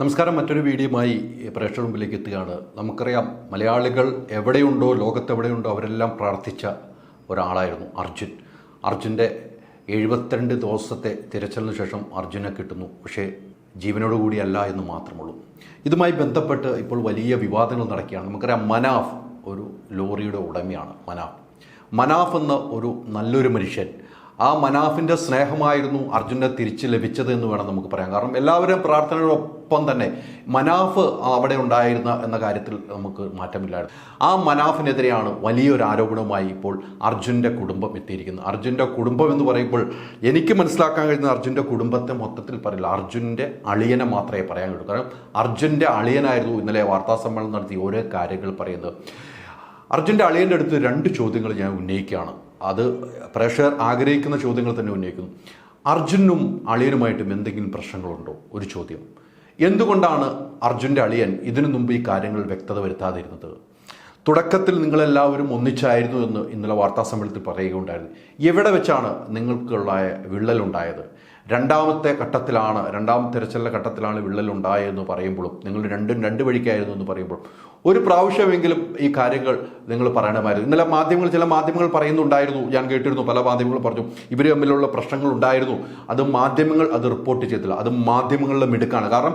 നമസ്കാരം മറ്റൊരു വീഡിയോയുമായി പ്രേക്ഷക മുമ്പിലേക്ക് എത്തുകയാണ്. നമുക്കറിയാം മലയാളികൾ എവിടെയുണ്ടോ ലോകത്തെവിടെയുണ്ടോ അവരെല്ലാം പ്രാർത്ഥിച്ച ഒരാളായിരുന്നു അർജുൻ. അർജുന്റെ എഴുപത്തിരണ്ട് ദിവസത്തെ തിരച്ചിലിന് ശേഷം അർജുനെ കിട്ടുന്നു. പക്ഷേ ജീവനോടുകൂടിയല്ല എന്ന് മാത്രമുള്ളൂ. ഇതുമായി ബന്ധപ്പെട്ട് ഇപ്പോൾ വലിയ വിവാദങ്ങൾ നടക്കുകയാണ്. നമുക്കറിയാം മനാഫ് ഒരു ലോറിയുടെ ഉടമയാണ്. മനാഫ്. മനാഫ് എന്ന ഒരു നല്ലൊരു മനുഷ്യൻ. ആ മനാഫിന്റെ സ്നേഹമായിരുന്നു അർജുനെ തിരിച്ച് ലഭിച്ചത് എന്ന് വേണം നമുക്ക് പറയാം കാരണം എല്ലാവരും പ്രാർത്ഥനയോടൊപ്പം തന്നെ മനാഫ് അവിടെ ഉണ്ടായിരുന്ന എന്ന കാര്യത്തിൽ നമുക്ക് മാറ്റമില്ലായിരുന്നു ആ മനാഫിനെതിരെയാണ് വലിയൊരു ആരോപണവുമായി ഇപ്പോൾ അർജുന്റെ കുടുംബം എത്തിയിരിക്കുന്നത്. അർജുന്റെ കുടുംബം എന്ന് പറയുമ്പോൾ എനിക്ക് മനസ്സിലാക്കാൻ കഴിയുന്ന അർജുന്റെ കുടുംബത്തെ മൊത്തത്തിൽ പറയില്ല. അർജുന്റെ അളിയനെ മാത്രമേ പറയാൻ കഴിയൂ. കാരണം അർജുന്റെ അളിയനായിരുന്നു ഇന്നലെ വാർത്താ സമ്മേളനം നടത്തി ഓരോ കാര്യങ്ങൾ പറയുന്നത്. അർജുന്റെ അളിയന്റെ അടുത്ത് രണ്ട് ചോദ്യങ്ങൾ ഞാൻ ഉന്നയിക്കുകയാണ്. അത് പ്രേക്ഷകർ ആഗ്രഹിക്കുന്ന ചോദ്യങ്ങൾ തന്നെ ഉന്നയിക്കുന്നു. അർജുനും അളിയനുമായിട്ടും എന്തെങ്കിലും പ്രശ്നങ്ങളുണ്ടോ? ഒരു ചോദ്യം. എന്തുകൊണ്ടാണ് അർജുന്റെ അളിയൻ ഇതിനു മുമ്പ് ഈ കാര്യങ്ങൾ വ്യക്തത വരുത്താതിരുന്നത്? തുടക്കത്തിൽ നിങ്ങളെല്ലാവരും ഒന്നിച്ചായിരുന്നു എന്ന് ഇന്നലെ വാർത്താ സമ്മേളനത്തിൽ പറയുകയുണ്ടായിരുന്നു. എവിടെ വെച്ചാണ് നിങ്ങൾക്കുള്ള വിള്ളലുണ്ടായത്? രണ്ടാമത്തെ ഘട്ടത്തിലാണ് രണ്ടാം തിരച്ചിലിന്റെ ഘട്ടത്തിലാണ് വിള്ളലുണ്ടായതെന്ന് പറയുമ്പോഴും നിങ്ങൾ രണ്ടും രണ്ട് വഴിക്കായിരുന്നു എന്ന് പറയുമ്പോൾ ഒരു പ്രാവശ്യമെങ്കിലും ഈ കാര്യങ്ങൾ നിങ്ങൾ പറയണമായിരുന്നു. ഇന്നലെ മാധ്യമങ്ങൾ ചില മാധ്യമങ്ങൾ പറയുന്നുണ്ടായിരുന്നു ഞാൻ കേട്ടിരുന്നു പല മാധ്യമങ്ങളും പറഞ്ഞു ഇവർ തമ്മിലുള്ള പ്രശ്നങ്ങൾ ഉണ്ടായിരുന്നു. അത് മാധ്യമങ്ങൾ അത് റിപ്പോർട്ട് ചെയ്തില്ല. അത് മാധ്യമങ്ങളുടെ മിടുക്കാണ്. കാരണം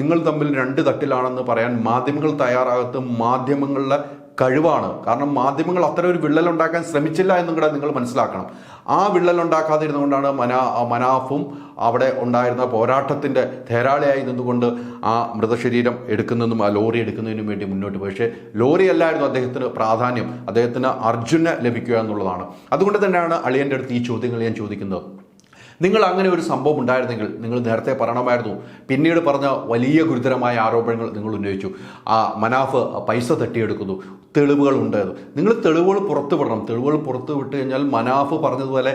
നിങ്ങൾ തമ്മിൽ രണ്ട് തട്ടിലാണെന്ന് പറയാൻ മാധ്യമങ്ങൾ തയ്യാറാകത്ത് മാധ്യമങ്ങളുടെ കഴിവാണ്. കാരണം മാധ്യമങ്ങൾ അത്ര ഒരു വിള്ളൽ ഉണ്ടാക്കാൻ ശ്രമിച്ചില്ല എന്നും കൂടെ നിങ്ങൾ മനസ്സിലാക്കണം. ആ വിള്ളൽ ഉണ്ടാക്കാതിരുന്നുകൊണ്ടാണ് മനാ മനാഫും അവിടെ ഉണ്ടായിരുന്ന പോരാട്ടത്തിന്റെ ധേരാളിയായി നിന്നുകൊണ്ട് ആ മൃതശരീരം എടുക്കുന്നതിനും ആ ലോറി എടുക്കുന്നതിനും വേണ്ടി മുന്നോട്ട് പക്ഷേ ലോറി അല്ലായിരുന്നു അദ്ദേഹത്തിന് പ്രാധാന്യം. അദ്ദേഹത്തിന് അർജുന ലഭിക്കുക എന്നുള്ളതാണ്. അതുകൊണ്ട് തന്നെയാണ് അളിയന്റെ അടുത്ത് ഈ ചോദ്യങ്ങൾ ഞാൻ ചോദിക്കുന്നത്. നിങ്ങൾ അങ്ങനെ ഒരു സംഭവം ഉണ്ടായിരുന്നെങ്കിൽ നിങ്ങൾ നേരത്തെ പറയണമായിരുന്നു. പിന്നീട് പറഞ്ഞ വലിയ ഗുരുതരമായ ആരോപണങ്ങൾ നിങ്ങൾ ഉന്നയിച്ചു. ആ മനാഫ് പൈസ തട്ടിയെടുക്കുന്നു. തെളിവുകൾ ഉണ്ടായിരുന്നു നിങ്ങൾ തെളിവുകൾ പുറത്തു വിടണം. തെളിവുകൾ പുറത്തു വിട്ട് കഴിഞ്ഞാൽ മനാഫ് പറഞ്ഞതുപോലെ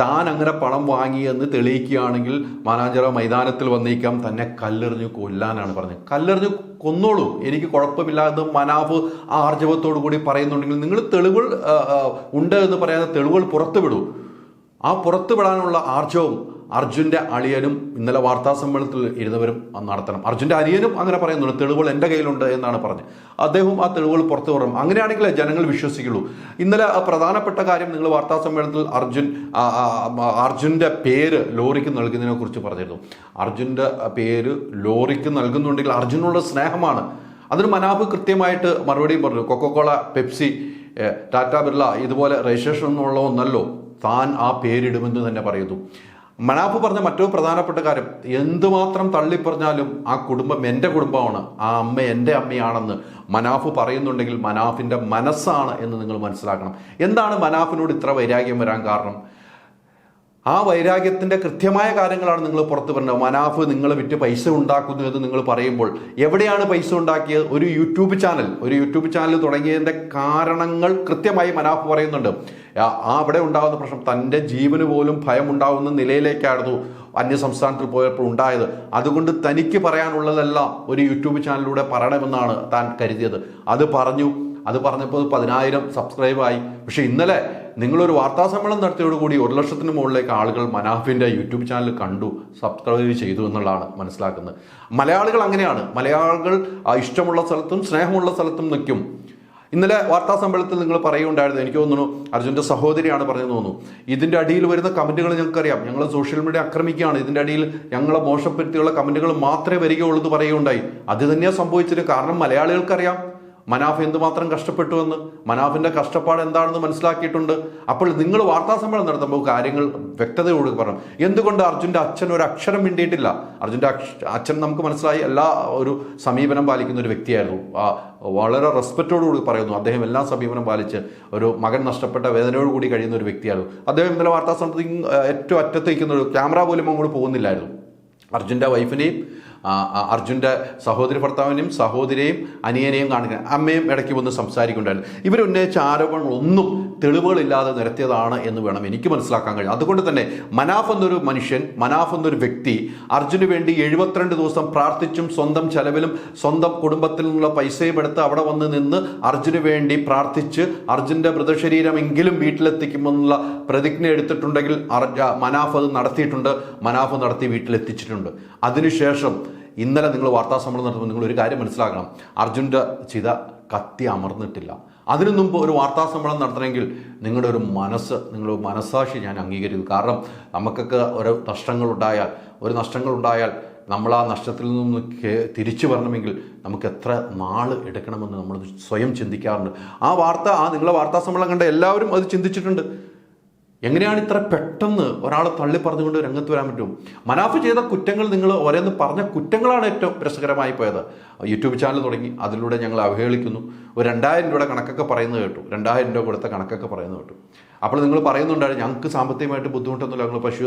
താൻ അങ്ങനെ പണം വാങ്ങിയെന്ന് തെളിയിക്കുകയാണെങ്കിൽ മാനാഞ്ചിറ മൈതാനത്തിൽ വന്നേക്കാം തന്നെ കല്ലെറിഞ്ഞു കൊല്ലാനാണ് പറഞ്ഞത്. കല്ലെറിഞ്ഞു കൊന്നോളൂ. എനിക്ക് കുഴപ്പമില്ലാതെ മനാഫ് ആർജവത്തോടു കൂടി പറയുന്നുണ്ടെങ്കിൽ നിങ്ങൾ തെളിവുകൾ ഉണ്ട് എന്ന് പറയാതെ തെളിവുകൾ പുറത്തു വിടൂ. ആ പുറത്തുവിടാനുള്ള ആർജവും അർജുന്റെ അളിയനും ഇന്നലെ വാർത്താ സമ്മേളനത്തിൽ ഇരുന്നവരും നടത്തണം. അർജുന്റെ അനിയനും അങ്ങനെ പറയുന്നുണ്ട് തെളിവുകൾ എന്റെ കയ്യിലുണ്ട് എന്നാണ് പറഞ്ഞത്. അദ്ദേഹം ആ തെളിവുകൾ പുറത്തു പറയും അങ്ങനെയാണെങ്കിലേ ജനങ്ങൾ വിശ്വസിക്കുള്ളൂ. ഇന്നലെ പ്രധാനപ്പെട്ട കാര്യം നിങ്ങൾ വാർത്താ സമ്മേളനത്തിൽ അർജുൻ അർജുന്റെ പേര് ലോറിക്ക് നൽകുന്നതിനെ കുറിച്ച് പറഞ്ഞിരുന്നു. അർജുന്റെ പേര് ലോറിക്ക് നൽകുന്നുണ്ടെങ്കിൽ അർജുനുള്ള സ്നേഹമാണ്. അതിന് മനാഫ് കൃത്യമായിട്ട് മറുപടിയും പറഞ്ഞു. കൊക്കോകോള പെപ്സി ടാറ്റ ബിർള ഇതുപോലെ രജിസ്ട്രേഷൻ ഒന്നുള്ള ഒന്നല്ലോ താൻ ആ പേരിടുമെന്ന് തന്നെ പറയുന്നു. മനാഫ് പറഞ്ഞ മറ്റൊരു പ്രധാനപ്പെട്ട കാര്യം എന്തുമാത്രം തള്ളിപ്പറഞ്ഞാലും ആ കുടുംബം എന്റെ കുടുംബമാണ് ആ അമ്മ എന്റെ അമ്മയാണെന്ന് മനാഫ് പറയുന്നുണ്ടെങ്കിൽ മനാഫിന്റെ മനസ്സാണ് എന്ന് നിങ്ങൾ മനസ്സിലാക്കണം. എന്താണ് മനാഫിനോട് ഇത്ര വൈരാഗ്യം വരാൻ കാരണം? ആ വൈരാഗ്യത്തിന്റെ കൃത്യമായ കാര്യങ്ങളാണ് നിങ്ങൾ പുറത്ത് പറഞ്ഞത്. മനാഫ് നിങ്ങൾ വിറ്റ് പൈസ ഉണ്ടാക്കുന്നു എന്ന് നിങ്ങൾ പറയുമ്പോൾ എവിടെയാണ് പൈസ ഉണ്ടാക്കിയത്? ഒരു യൂട്യൂബ് ചാനൽ. ഒരു യൂട്യൂബ് ചാനൽ തുടങ്ങിയതിന്റെ കാരണങ്ങൾ കൃത്യമായി മനാഫ് പറയുന്നുണ്ട്. ആ അവിടെ ഉണ്ടാകുന്ന പ്രശ്നം തന്റെ ജീവന് പോലും ഭയം ഉണ്ടാകുന്ന നിലയിലേക്കായിരുന്നു അന്യ സംസ്ഥാനത്തിൽ പോയപ്പോൾ ഉണ്ടായത്. അതുകൊണ്ട് തനിക്ക് പറയാനുള്ളതെല്ലാം ഒരു യൂട്യൂബ് ചാനലിലൂടെ പറയണമെന്നാണ് താൻ കരുതിയത്. അത് പറഞ്ഞു. അത് പറഞ്ഞപ്പോൾ പതിനായിരം സബ്സ്ക്രൈബായി പക്ഷേ ഇന്നലെ നിങ്ങളൊരു വാർത്താ സമ്മേളനം നടത്തിയോടുകൂടി ഒരു ലക്ഷത്തിന് മുകളിലേക്ക് ആളുകൾ മനാഫിന്റെ യൂട്യൂബ് ചാനൽ കണ്ടു സബ്സ്ക്രൈബ് ചെയ്തു എന്നുള്ളതാണ് മനസ്സിലാക്കുന്നത്. മലയാളികൾ അങ്ങനെയാണ്. മലയാളികൾ ഇഷ്ടമുള്ള സ്ഥലത്തും സ്നേഹമുള്ള സ്ഥലത്തും നിൽക്കും. ഇന്നലെ വാർത്താ സമ്മേളനത്തിൽ നിങ്ങൾ പറയുകയുണ്ടായിരുന്നു. എനിക്ക് തോന്നുന്നു അർജുന്റെ സഹോദരിയാണ് പറഞ്ഞതെന്ന് തോന്നുന്നു. ഇതിന്റെ അടിയിൽ വരുന്ന കമന്റുകൾ ഞങ്ങൾക്കറിയാം. ഞങ്ങൾ സോഷ്യൽ മീഡിയ ആക്രമിക്കുകയാണ് ഇതിന്റെ അടിയിൽ ഞങ്ങളെ മോശപ്പെടുത്തിയുള്ള കമന്റുകൾ മാത്രമേ വരികയുള്ളൂ എന്ന് പറയുകയുണ്ടായി. അത് തന്നെയാണ് സംഭവിച്ചത്. കാരണം മലയാളികൾക്കറിയാം. മനാഫ് എന്തുമാത്രം കഷ്ടപ്പെട്ടു എന്ന് മനാഫിന്റെ കഷ്ടപ്പാട് എന്താണെന്ന് മനസ്സിലാക്കിയിട്ടുണ്ട്. അപ്പോൾ നിങ്ങൾ വാർത്താ സമ്മേളനം നടത്തുമ്പോൾ കാര്യങ്ങൾ വ്യക്തതയോട് പറഞ്ഞു എന്തുകൊണ്ട് അർജുന്റെ അച്ഛൻ ഒരു അക്ഷരം മിണ്ടിയിട്ടില്ല? അർജുന്റെ അച്ഛൻ നമുക്ക് മനസ്സിലായി എല്ലാ ഒരു സമീപനം പാലിക്കുന്ന ഒരു വ്യക്തിയായിരുന്നു. വളരെ റെസ്പെക്റ്റോടുകൂടി പറയുന്നു. അദ്ദേഹം എല്ലാ സമീപനം പാലിച്ച് ഒരു മകൻ നഷ്ടപ്പെട്ട വേദനയോടുകൂടി കഴിയുന്ന ഒരു വ്യക്തിയായിരുന്നു. അദ്ദേഹം ഇന്നലെ വാർത്താ സമ്മേളനത്തിൽ ഏറ്റവും അറ്റത്തേക്കുന്ന ഒരു ക്യാമറ പോലും അങ്ങോട്ട് പോകുന്നില്ലായിരുന്നു. അർജുന്റെ വൈഫിനെയും അർജുന്റെ സഹോദരി ഭർത്താവിനെയും സഹോദരിയെയും അനിയനെയും കാണിക്കുക അമ്മയും ഇടയ്ക്ക് വന്ന് സംസാരിക്കുന്നുണ്ടായിരുന്നു. ഇവരുന്നയിച്ച ആരോപണങ്ങളൊന്നും തെളിവുകളില്ലാതെ നിരത്തിയതാണ് എന്ന് വേണം എനിക്ക് മനസ്സിലാക്കാൻ കഴിയും. അതുകൊണ്ട് തന്നെ മനാഫ് എന്നൊരു മനുഷ്യൻ മനാഫ് എന്നൊരു വ്യക്തി അർജുന് വേണ്ടി എഴുപത്തിരണ്ട് ദിവസം പ്രാർത്ഥിച്ചും സ്വന്തം ചെലവിലും സ്വന്തം കുടുംബത്തിൽ നിന്നുള്ള പൈസയും എടുത്ത് അവിടെ വന്ന് നിന്ന് അർജുന് വേണ്ടി പ്രാർത്ഥിച്ച് അർജുന്റെ മൃതശരീരമെങ്കിലും വീട്ടിലെത്തിക്കുമെന്നുള്ള പ്രതിജ്ഞ എടുത്തിട്ടുണ്ടെങ്കിൽ മനാഫ് അത് നടത്തിയിട്ടുണ്ട്. മനാഫ് നടത്തി വീട്ടിലെത്തിച്ചിട്ടുണ്ട്. അതിനുശേഷം ഇന്നലെ നിങ്ങൾ വാർത്താ സമ്മേളനം നടത്തുമ്പോൾ നിങ്ങൾ ഒരു കാര്യം മനസ്സിലാക്കണം. അർജുന്റെ ചിത കത്തി അമർന്നിട്ടില്ല. അതിനു മുമ്പ് ഒരു വാർത്താ സമ്മേളനം നടത്തണമെങ്കിൽ നിങ്ങളുടെ ഒരു മനസ്സ് നിങ്ങളുടെ ഒരു മനസ്സാക്ഷി ഞാൻ അംഗീകരിക്കുന്നു. കാരണം നമുക്കൊക്കെ ഓരോ നഷ്ടങ്ങളുണ്ടായാൽ ഒരു നഷ്ടങ്ങളുണ്ടായാൽ നമ്മൾ ആ നഷ്ടത്തിൽ നിന്ന് തിരിച്ചു വരണമെങ്കിൽ നമുക്ക് എത്ര നാൾ എടുക്കണമെന്ന് നമ്മൾ സ്വയം ചിന്തിക്കാറുണ്ട്. ആ വാർത്ത ആ നിങ്ങളെ വാർത്താ സമ്മേളനം കണ്ട എല്ലാവരും അത് ചിന്തിച്ചിട്ടുണ്ട്. എങ്ങനെയാണ് ഇത്ര പെട്ടെന്ന് ഒരാളെ തള്ളി പറഞ്ഞുകൊണ്ട് രംഗത്ത് വരാൻ പറ്റും? മനാഫ് ചെയ്ത കുറ്റങ്ങൾ നിങ്ങൾ ഓരോന്ന് പറഞ്ഞ കുറ്റങ്ങളാണ് ഏറ്റവും രസകരമായി പോയത്. യൂട്യൂബ് ചാനൽ തുടങ്ങി അതിലൂടെ ഞങ്ങൾ അവഹേളിക്കുന്നു. ഒരു രണ്ടായിരം രൂപയുടെ കണക്കൊക്കെ പറയുന്നത് കേട്ടു. രണ്ടായിരം രൂപ കൊടുത്ത കണക്കൊക്കെ പറയുന്നത് കേട്ടു. അപ്പോൾ നിങ്ങൾ പറയുന്നുണ്ടായിരുന്നു ഞങ്ങൾക്ക് സാമ്പത്തികമായിട്ട് ബുദ്ധിമുട്ടൊന്നുമില്ല. ഞങ്ങൾ പശു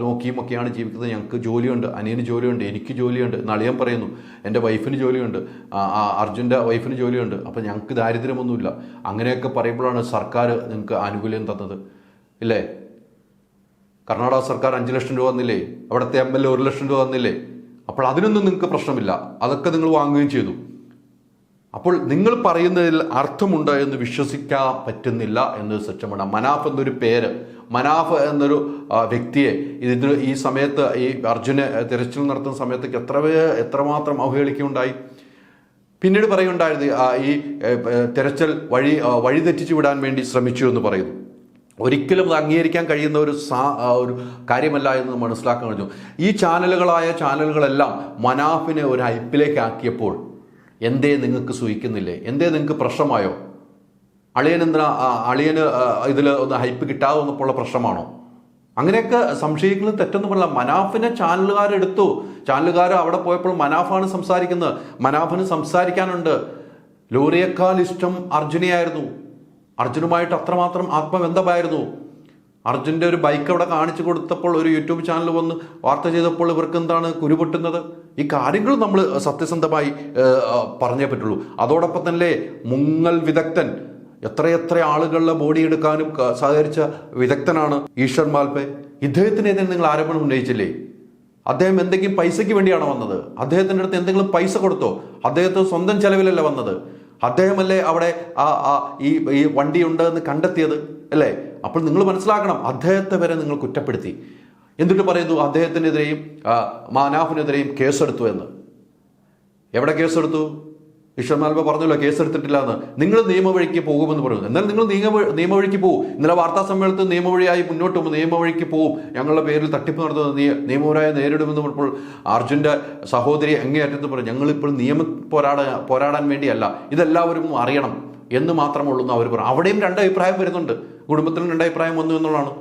നോക്കിയും ഒക്കെയാണ് ജീവിക്കുന്നത്. ഞങ്ങൾക്ക് ജോലിയുണ്ട് അനിയന് ജോലിയുണ്ട് എനിക്ക് ജോലിയുണ്ട്. നളിയൻ പറയുന്നു എന്റെ വൈഫിന് ജോലിയുണ്ട് അർജുന്റെ വൈഫിന് ജോലിയുണ്ട്. അപ്പോൾ ഞങ്ങൾക്ക് ദാരിദ്ര്യമൊന്നുമില്ല. അങ്ങനെയൊക്കെ പറയുമ്പോഴാണ് സർക്കാർ നിങ്ങൾക്ക് ആനുകൂല്യം തന്നത്. ഇല്ലേ? കർണാടക സർക്കാർ അഞ്ച് ലക്ഷം രൂപ തന്നില്ലേ? അവിടുത്തെ എം എൽ എ ഒരു ലക്ഷം രൂപ തന്നില്ലേ? അപ്പോൾ അതിനൊന്നും നിങ്ങൾക്ക് പ്രശ്നമില്ല. അതൊക്കെ നിങ്ങൾ വാങ്ങുകയും ചെയ്തു. അപ്പോൾ നിങ്ങൾ പറയുന്നതിൽ അർത്ഥമുണ്ട് എന്ന് വിശ്വസിക്കാൻ പറ്റുന്നില്ല എന്ന് സത്യമാണ് മനാഫ് എന്നൊരു പേര് മനാഫ് എന്നൊരു വ്യക്തിയെ ഇതിന് ഈ സമയത്ത് ഈ അർജുനെ തിരച്ചിൽ നടത്തുന്ന സമയത്തേക്ക് എത്ര എത്രമാത്രം അവഹേളിക്കുകയുണ്ടായി? പിന്നീട് പറയുണ്ടായിരുന്നു ഈ തെരച്ചിൽ വഴി വഴിതെറ്റിച്ചു വിടാൻ വേണ്ടി ശ്രമിച്ചു എന്ന് പറയുന്നു. ഒരിക്കലും അത് അംഗീകരിക്കാൻ കഴിയുന്ന ഒരു സാ ഒരു കാര്യമല്ല എന്ന് മനസ്സിലാക്കാൻ കഴിഞ്ഞു. ഈ ചാനലുകളായ ചാനലുകളെല്ലാം മനാഫിനെ ഒരു ഹൈപ്പിലേക്ക് ആക്കിയപ്പോൾ എന്തേ നിങ്ങൾക്ക് സൂഹിക്കുന്നില്ലേ എന്തേ നിങ്ങൾക്ക് പ്രശ്നമായോ? അളിയൻ എന്തിനാ അളിയന് ഇതിൽ ഒന്ന് ഹൈപ്പ് കിട്ടാതെ വന്നപ്പോഴുള്ള പ്രശ്നമാണോ? അങ്ങനെയൊക്കെ സംശയിക്കുന്നത് തെറ്റെന്ന് പറഞ്ഞാൽ മനാഫിനെ ചാനലുകാരെടുത്തു. ചാനലുകാർ അവിടെ പോയപ്പോൾ മനാഫാണ് സംസാരിക്കുന്നത്. മനാഫിന് സംസാരിക്കാനുണ്ട്. ലോറിയേക്കാൾ ഇഷ്ടം അർജുനെയായിരുന്നു. അർജുനുമായിട്ട് അത്രമാത്രം ആത്മബന്ധമായിരുന്നു. അർജുന്റെ ഒരു ബൈക്ക് അവിടെ കാണിച്ചു കൊടുത്തപ്പോൾ ഒരു യൂട്യൂബ് ചാനൽ വന്ന് വാർത്ത ചെയ്തപ്പോൾ ഇവർക്ക് എന്താണ് കുരുപൊട്ടുന്നത്? ഈ കാര്യങ്ങൾ നമ്മൾ സത്യസന്ധമായി പറഞ്ഞേ പറ്റുള്ളൂ. അതോടൊപ്പം തന്നെ മുങ്ങൽ വിദഗ്ധൻ എത്രയെത്ര ആളുകളുടെ ബോഡി എടുക്കാനും സഹകരിച്ച വിദഗ്ധനാണ് ഈശ്വർ മാൽപെ. ഇദ്ദേഹത്തിനെതിരെ നിങ്ങൾ ആരോപണം ഉന്നയിച്ചില്ലേ? അദ്ദേഹം എന്തെങ്കിലും പൈസയ്ക്ക് വേണ്ടിയാണോ വന്നത്? അദ്ദേഹത്തിന്റെ അടുത്ത് എന്തെങ്കിലും പൈസ കൊടുത്തോ? അദ്ദേഹത്തിന് സ്വന്തം ചെലവിലല്ല വന്നത്. അദ്ദേഹമല്ലേ അവിടെ ആ ഈ ഈ വണ്ടി ഉണ്ട് എന്ന് കണ്ടെത്തിയത് അല്ലേ? അപ്പോൾ നിങ്ങൾ മനസ്സിലാക്കണം അദ്ദേഹത്തെ വരെ നിങ്ങൾ കുറ്റപ്പെടുത്തി. എന്നിട്ട് പറയുന്നു? അദ്ദേഹത്തിനെതിരെയും മാനാഫിനെതിരെയും കേസെടുത്തു എന്ന്. എവിടെ കേസെടുത്തു? ഈശ്വർ മാൽബ പറഞ്ഞല്ലോ കേസെടുത്തിട്ടില്ല എന്ന് നിങ്ങൾ നിയമവഴിക്ക് പോകുമെന്ന് പറയുന്നു എന്നാൽ നിങ്ങൾ നിയമ നിയമവഴിക്ക് പോകും ഇന്നലെ വാർത്താ സമ്മേളനത്തിൽ നിയമവഴിയായി മുന്നോട്ട് പോകും നിയമവഴിക്ക് പോകും ഞങ്ങളുടെ പേരിൽ തട്ടിപ്പ് നടത്തുന്നത് നിയ നിയമപരമായി നേരിടുമെന്ന് പറഞ്ഞപ്പോൾ അർജുന്റെ സഹോദരി അങ്ങേയറ്റത്ത് പറഞ്ഞു ഞങ്ങളിപ്പോൾ നിയമ പോരാട പോരാടാൻ വേണ്ടിയല്ല ഇതെല്ലാവരും അറിയണം എന്ന് മാത്രമേ ഉള്ളൂ എന്ന് അവർ പറഞ്ഞു. അവിടെയും രണ്ടഭിപ്രായം വരുന്നുണ്ട്. കുടുംബത്തിലും രണ്ടഭിപ്രായം വന്നു എന്നുള്ളതാണ്.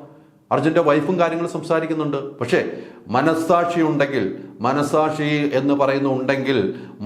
അർജുന്റെ വൈഫും കാര്യങ്ങൾ സംസാരിക്കുന്നുണ്ട്. പക്ഷേ മനസ്സാക്ഷി ഉണ്ടെങ്കിൽ മനസ്സാക്ഷി എന്ന് പറയുന്ന ഉണ്ടെങ്കിൽ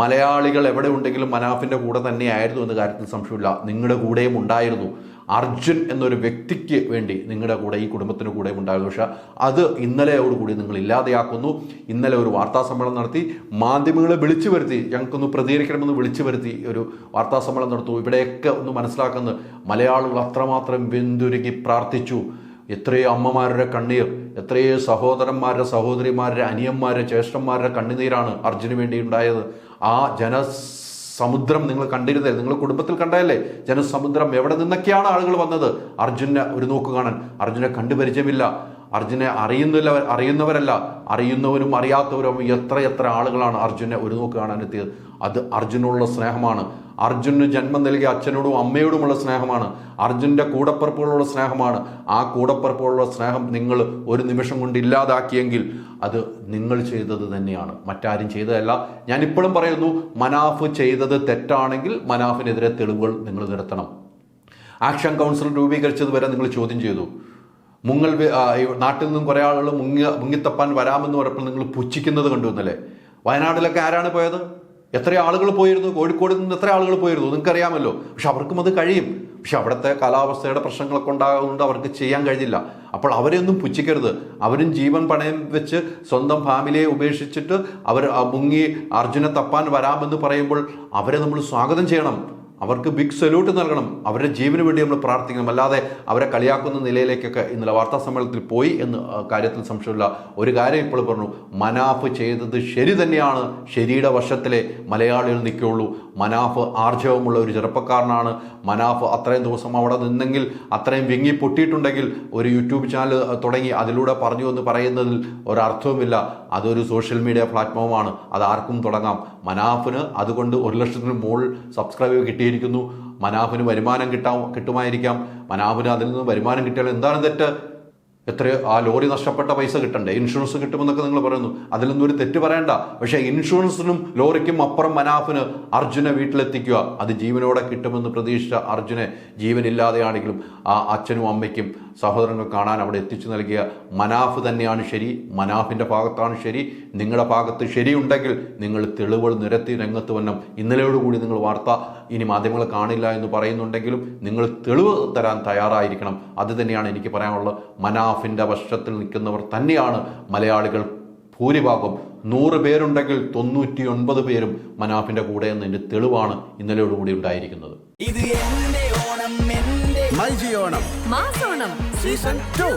മലയാളികൾ എവിടെ ഉണ്ടെങ്കിലും മനാഫിന്റെ കൂടെ തന്നെയായിരുന്നു എന്ന കാര്യത്തിൽ സംശയമില്ല. നിങ്ങളുടെ കൂടെയും ഉണ്ടായിരുന്നു. അർജുൻ എന്നൊരു വ്യക്തിക്ക് വേണ്ടി നിങ്ങളുടെ കൂടെ ഈ കുടുംബത്തിന് കൂടെ ഉണ്ടായിരുന്നു. പക്ഷേ അത് ഇന്നലെയോടുകൂടി നിങ്ങൾ ഇല്ലാതെയാക്കുന്നു. ഇന്നലെ ഒരു വാർത്താ സമ്മേളനം നടത്തി. മാധ്യമങ്ങളെ വിളിച്ചു വരുത്തി. ഞങ്ങൾക്കൊന്ന് പ്രതികരിക്കണമെന്ന് വിളിച്ചു വരുത്തി ഒരു വാർത്താ സമ്മേളനം നടത്തു ഇവിടെയൊക്കെ ഒന്ന് മനസ്സിലാക്കുന്നത് മലയാളികൾ അത്രമാത്രം വെന്തുരുകി പ്രാർത്ഥിച്ചു. എത്രയോ അമ്മമാരുടെ കണ്ണീർ എത്രയോ സഹോദരന്മാരുടെ സഹോദരിമാരുടെ അനിയന്മാരുടെ ജ്യേഷ്ഠന്മാരുടെ കണ്ണുനീരാണ് അർജുന് വേണ്ടി ഉണ്ടായത് ആ ജനസമുദ്രം നിങ്ങൾ കണ്ടിരുന്നില്ല? നിങ്ങൾ കുടുംബത്തിൽ കണ്ടതല്ലേ? ജനസമുദ്രം എവിടെ നിന്നൊക്കെയാണ് ആളുകൾ വന്നത്? അർജുനെ ഒരു നോക്ക് കാണാൻ. അർജുനെ കണ്ടു പരിചയമില്ല. അർജുനെ അറിയുന്നില്ല അറിയുന്നവരല്ല. അറിയുന്നവരും അറിയാത്തവരും എത്ര എത്ര ആളുകളാണ് അർജുനെ ഒരു നോക്ക് കാണാൻ എത്തിയത് അത് അർജുനുള്ള സ്നേഹമാണ്. അർജുന് ജന്മം നൽകിയ അച്ഛനോടും അമ്മയോടുമുള്ള സ്നേഹമാണ്. അർജുന്റെ കൂടപ്പറപ്പുകളുള്ള സ്നേഹമാണ്. ആ കൂടപ്പറപ്പുകളുള്ള സ്നേഹം നിങ്ങൾ ഒരു നിമിഷം കൊണ്ട് ഇല്ലാതാക്കിയെങ്കിൽ അത് നിങ്ങൾ ചെയ്തത് തന്നെയാണ്. മറ്റാരും ചെയ്തതല്ല. ഞാനിപ്പോഴും പറയുന്നു മനാഫ് ചെയ്തത് തെറ്റാണെങ്കിൽ മനാഫിനെതിരെ തെളിവുകൾ നിങ്ങൾ നിരത്തണം ആക്ഷൻ കൗൺസിൽ രൂപീകരിച്ചത് വരെ നിങ്ങൾ ചോദ്യം ചെയ്തു. മുങ്ങൽ നാട്ടിൽ നിന്നും കുറേ ആളുകൾ മുങ്ങി മുങ്ങിത്തപ്പാൻ വരാമെന്ന് പറഞ്ഞപ്പോൾ നിങ്ങൾ പുച്ഛിക്കുന്നത് കണ്ടു എന്നല്ലേ വയനാട്ടിലൊക്കെ ആരാണ് പോയത്? എത്ര ആളുകൾ പോയിരുന്നു? കോഴിക്കോട് നിന്ന് എത്ര ആളുകൾ പോയിരുന്നു? നിങ്ങൾക്കറിയാമല്ലോ. പക്ഷെ അവർക്കും അത് കഴിയും. പക്ഷെ അവിടുത്തെ കാലാവസ്ഥയുടെ പ്രശ്നങ്ങളൊക്കെ ഉണ്ടാകുന്നുണ്ട് അവർക്ക് ചെയ്യാൻ കഴിഞ്ഞില്ല. അപ്പോൾ അവരെയൊന്നും പുച്ഛിക്കരുത്. അവരും ജീവൻ പണയം വെച്ച് സ്വന്തം ഫാമിലിയെ ഉപേക്ഷിച്ചിട്ട് അവർ മുങ്ങി അർജുനെ തപ്പാൻ വരാമെന്ന് പറയുമ്പോൾ അവരെ നമ്മൾ സ്വാഗതം ചെയ്യണം. അവർക്ക് ബിഗ് സല്യൂട്ട് നൽകണം. അവരുടെ ജീവന് വേണ്ടി നമ്മൾ പ്രാർത്ഥിക്കണം. അല്ലാതെ അവരെ കളിയാക്കുന്ന നിലയിലേക്കൊക്കെ ഇന്നലെ വാർത്താ സമ്മേളനത്തിൽ പോയി എന്ന് കാര്യത്തിൽ സംശയമില്ല. ഒരു കാര്യം ഇപ്പോൾ പറഞ്ഞു മനാഫ് ചെയ്തത് ശരി തന്നെയാണ്. ശരിയുടെ വശത്തിലെ മലയാളികൾ നിൽക്കുകയുള്ളൂ. മനാഫ് ആർജവമുള്ള ഒരു ചെറുപ്പക്കാരനാണ്. മനാഫ് അത്രയും ദിവസം അവിടെ നിന്നെങ്കിൽ അത്രയും വിങ്ങി പൊട്ടിയിട്ടുണ്ടെങ്കിൽ ഒരു യൂട്യൂബ് ചാനൽ തുടങ്ങി അതിലൂടെ പറഞ്ഞു എന്ന് പറയുന്നതിൽ ഒരർത്ഥവുമില്ല. അതൊരു സോഷ്യൽ മീഡിയ പ്ലാറ്റ്ഫോമാണ്. അത് ആർക്കും തുടങ്ങാം. മനാഫിന് അതുകൊണ്ട് ഒരു ലക്ഷത്തിന് മുകളിൽ സബ്സ്ക്രൈബ് കിട്ടിയിരിക്കുന്നു. മനാഫിന് വരുമാനം കിട്ടാം കിട്ടുമായിരിക്കാം. മനാഫിന് അതിൽ നിന്ന് വരുമാനം കിട്ടിയാൽ എന്താണ് തെറ്റ്? എത്ര ആ ലോറി നഷ്ടപ്പെട്ട പൈസ കിട്ടണ്ടേ? ഇൻഷുറൻസ് കിട്ടുമെന്നൊക്കെ നിങ്ങൾ പറയുന്നു. അതിലൊന്നും ഒരു തെറ്റ് പറയണ്ട. പക്ഷേ ഇൻഷുറൻസിനും ലോറിക്കും അപ്പുറം മനാഫിന് അർജുനെ വീട്ടിലെത്തിക്കുക. അത് ജീവനോടെ കിട്ടുമെന്ന് പ്രതീക്ഷിച്ച അർജുനെ ജീവനില്ലാതെയാണെങ്കിലും ആ അച്ഛനും അമ്മയ്ക്കും സഹോദരങ്ങൾ കാണാൻ അവിടെ എത്തിച്ചു നൽകിയ മനാഫ് തന്നെയാണ് ശരി മനാഫിന്റെ ഭാഗത്താണ് ശരി നിങ്ങളുടെ ഭാഗത്ത് ശരിയുണ്ടെങ്കിൽ നിങ്ങൾ തെളിവുകൾ നിരത്തി രംഗത്ത് വന്നം ഇന്നലെയോടുകൂടി നിങ്ങൾ വാർത്ത ഇനി മാധ്യമങ്ങൾ കാണില്ല എന്ന് പറയുന്നുണ്ടെങ്കിലും നിങ്ങൾ തെളിവ് തരാൻ തയ്യാറായിരിക്കണം. അത് തന്നെയാണ് എനിക്ക് പറയാനുള്ളത്. മനാഫിന്റെ വശത്തിൽ നിൽക്കുന്നവർ തന്നെയാണ് മലയാളികൾ ഭൂരിഭാഗം. നൂറ് പേരുണ്ടെങ്കിൽ തൊണ്ണൂറ്റി ഒൻപത് പേരും മനാഫിന്റെ കൂടെ എന്നതിന്റെ തെളിവാണ് ഇന്നലെയോടുകൂടി ഉണ്ടായിരിക്കുന്നത്. ഇത് എന്റെ Onam MyG Onam മാസോണം. Season two